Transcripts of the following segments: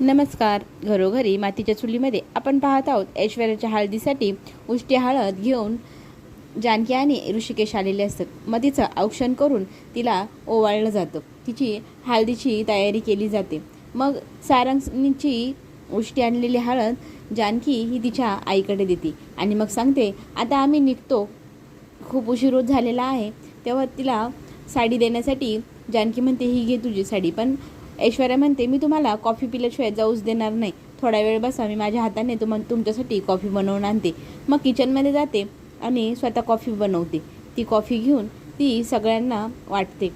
नमस्कार. घरोघरी मातीच्या चुलीमध्ये आपण पाहत आहोत ऐश्वर्याच्या हळदीसाठी उष्टी हळद घेऊन जानकी आणि ऋषिकेश आलेले असतात. मग तिचं औक्षण करून तिला ओवाळलं जातं. तिची हळदीची तयारी केली जाते. मग सारंगची उष्टी आणलेली हळद जानकी ही तिच्या आईकडे देते आणि मग सांगते आता आम्ही निघतो. खूप उशीर झालेला आहे. तेव्हा तिला साडी देण्यासाठी जानकी म्हणते ही घे तुझी साडी पण ऐश्वर्या म्हणते मी तुम्हाला कॉफी पिल्याशिवाय जाऊच देणार नाही. थोडा वेळ बसा मी माझ्या हाताने तुम तुमच्यासाठी कॉफी बनवून आणते. मग किचनमध्ये जाते आणि स्वतः कॉफी बनवते. ती कॉफी घेऊन ती सगळ्यांना वाटते.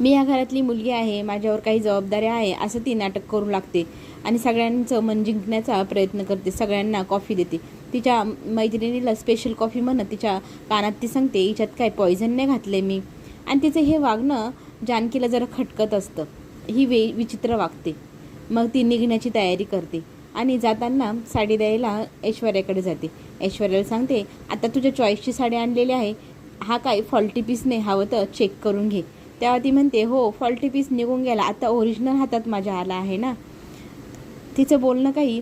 मी ह्या घरातली मुलगी आहे माझ्यावर काही जबाबदाऱ्या आहे असं ती नाटक करू लागते आणि सगळ्यांचं मन जिंकण्याचा प्रयत्न करते. सगळ्यांना कॉफी देते. तिच्या मैत्रिणीला स्पेशल कॉफी म्हणत तिच्या कानात ती सांगते हिच्यात काय पॉयझन नाही घातले मी. आणि तिचं हे वागणं जानकीला जरा खटकत असतं. ही वे विचित्र वागते. मग ती निघण्याची तयारी करते आणि जाताना साडी द्यायला ऐश्वर्याकडे जाते. ऐश्वर्याला सांगते आता तुझ्या चॉईसची साडी आणलेली आहे. हा काय फॉल्टी पीस नाही हवं तर चेक करून घे. तेव्हा ती म्हणते हो फॉल्टी पीस निघून गेला. आता ओरिजिनल हातात माझ्या आला आहे ना. तिचं बोलणं काही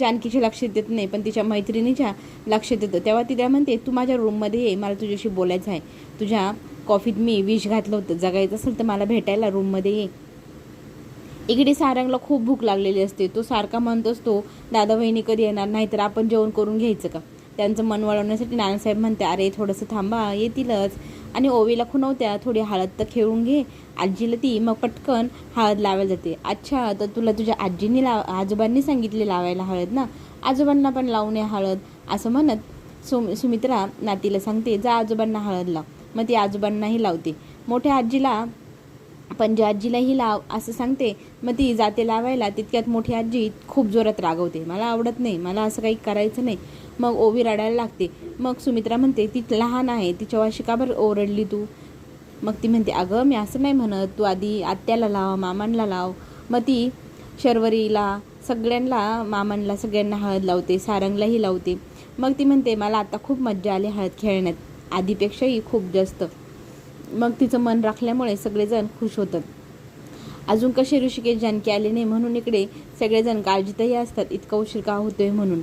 जानकीच्या लक्षात देत नाही पण तिच्या मैत्रिणीच्या लक्षात येतं. तेव्हा तिला म्हणते तू माझ्या रूममध्ये ये मला तुझ्याशी बोलायचं आहे. तुझ्या कॉफीत मी विष घातलं होतं. जगायचं असेल तर मला भेटायला रूममध्ये ये. इकडे सारंगला खूप भूक लागलेली असते. तो सारखा म्हणत असतो दादा वहिनी कधी येणार? नाही तर आपण जेवण करून घ्यायचं का? त्यांचं मन वळवण्यासाठी नानासाहेब म्हणते अरे थोडंसं थांबा येतीलच. आणि ओवीला खुणवत्या थोडी हळद तर खेळून घे आजीला ती मग पटकन हळद लावायला जाते. अच्छा तर तुला तुझ्या आजीने लाव आजोबांनी सांगितले लावायला हळद ना? आजोबांना पण लावू नये हळद असं म्हणत सुम सुमित्रा नातीला सांगते जा आजोबांना हळद लाव. मग ती आजोबांनाही लावते. मोठ्या आजीला पणजी आजीलाही लाव असं सांगते मग ती जाते लावायला तितक्यात मोठी आजी खूप जोरात रागवते. मला आवडत नाही मला असं काही करायचं नाही. मग ओवी रडायला लागते. मग सुमित्रा म्हणते ती लहान आहे तिच्यावाशी का बरं ओरडली तू? मग ती म्हणते अगं मी असं नाही म्हणत. तू आधी आत्याला लाव मामांना लाव. मग ती शर्वरीला सगळ्यांना मामांना सगळ्यांना हळद लावते सारंगलाही लावते. मग ती म्हणते मला आता खूप मज्जा आली हळद खेळण्यात. आधीपेक्षाही खूप जास्त. मग तिचं मन राखल्यामुळे सगळेजण खुश होतात. अजून कसे ऋषिकेश जानकी आले नाही म्हणून इकडे सगळेजण काळजीतही असतात इतका उशीर का होतोय म्हणून.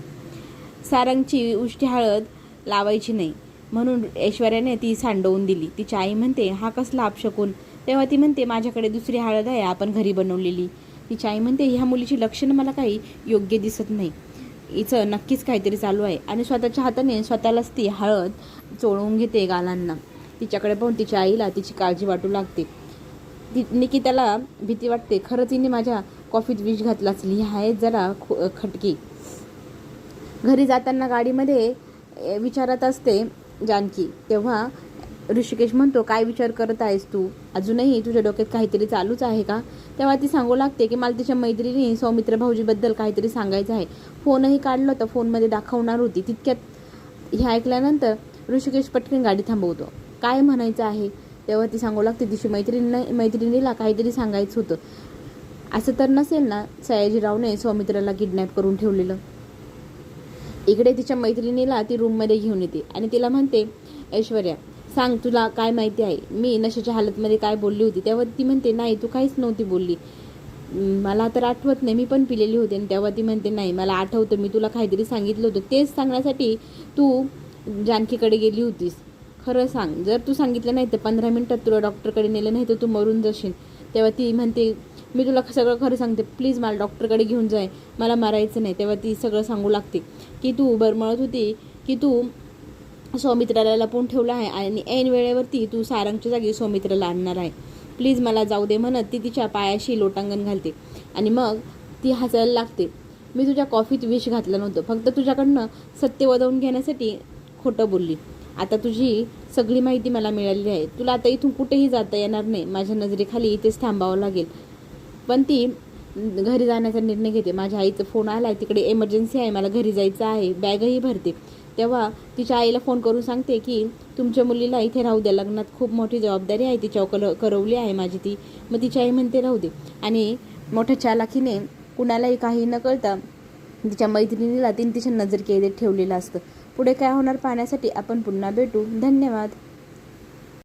सारंगची उष्टी हळद लावायची नाही. म्हणून ऐश्वर्याने ती सांडवून दिली. तिची आई म्हणते हा कसला अपशकून तेव्हा ती म्हणते माझ्याकडे दुसरी हळद आहे आपण घरी बनवलेली. तिची आई म्हणते ह्या मुलीची लक्षणं मला काही योग्य दिसत नाही. हिचं नक्कीच काहीतरी चालू आहे. आणि स्वतःच्या हाताने स्वतःलाच ती हळद चोळवून घेते गालांना. तिच्याकडे पाहून तिच्या आईला तिची काळजी वाटू लागते. ती निकिताला भीती वाटते. खरं तिने माझ्या कॉफीत विष घातला असेल आहे जरा खो खटकी. घरी जाताना गाडीमध्ये विचारत असते जानकी. तेव्हा ऋषिकेश म्हणतो काय विचार करत आहेस तू? अजूनही तुझ्या डोक्यात काहीतरी चालूच आहे का? तेव्हा ती सांगू लागते की मला तिच्या मैत्रिणी सौमित्र भाऊजीबद्दल काहीतरी सांगायचं आहे. फोनही काढलं होतं फोनमध्ये दाखवणार होती. तितक्यात हे ऐकल्यानंतर ऋषिकेश पटकन गाडी थांबवतो. काय म्हणायचं आहे? तेव्हा ती सांगू लागते तिची मैत्रिणी मैत्रिणीला काहीतरी सांगायचं होतं. असं तर नसेल ना सयाजीरावने सौमित्राला किडनॅप करून ठेवलेलं? इकडे तिच्या मैत्रिणीला ती रूममध्ये घेऊन येते आणि तिला म्हणते ऐश्वर्या सांग तुला काय माहिती आहे? मी नशेच्या हालतमध्ये काय बोलली होती? तेव्हा ती म्हणते नाही तू काहीच नव्हती बोलली. मला तर आठवत नाही मी पण पिलेली होते. आणि तेव्हा ती म्हणते नाही मला आठवतं मी तुला काहीतरी सांगितलं होतं. तेच सांगण्यासाठी तू जानकीकडे गेली होतीस. खरं सांग जर तू सांगितलं नाही तर पंधरा मिनटात तुला डॉक्टरकडे नेलं नाही तर तू मरून जाशील. तेव्हा ती म्हणते मी तुला सगळं खरं सांगते. प्लीज मला डॉक्टरकडे घेऊन जाय. मला मारायचं नाही. तेव्हा ती सगळं सांगू लागते. की तू बरमळत होती की तू सौमित्राला लपून ठेवला आहे आणि ऐन वेळेवरती तू सारंगच्या जागी सौमित्राला आणणार आहे. प्लीज मला जाऊ दे म्हणत ती तिच्या पायाशी लोटांगण घालते. आणि मग ती हसायला लागते. मी तुझ्या कॉफीत विष घातलं नव्हतं. फक्त तुझ्याकडनं सत्य वदवून घेण्यासाठी खोटं बोलली. आता तुझी सगळी माहिती मला मिळाली आहे. तुला आता इथून कुठेही जाता येणार नाही. माझ्या नजरेखाली इथेच थांबावं लागेल. पण ती घरी जाण्याचा निर्णय घेते. माझ्या आईचा फोन आला आहे तिकडे एमर्जन्सी आहे. मला घरी जायचं आहे. बॅगही भरते. तेव्हा तिच्या आईला फोन करून सांगते की तुमच्या मुलीला इथे राहू द्या. लग्नात खूप मोठी जबाबदारी आहे. तिच्यावर कल करवली आहे माझी ती. मग तिची आई म्हणते राहू दे. आणि मोठ्या चालाखीने कुणालाही काही न कळता तिच्या मैत्रिणीला तिने तिच्या नजर केंद्रित ठेवलेलं असतं. पुढे काय होणार? पाहण्यासाठी आपण पुन्हा भेटू. धन्यवाद.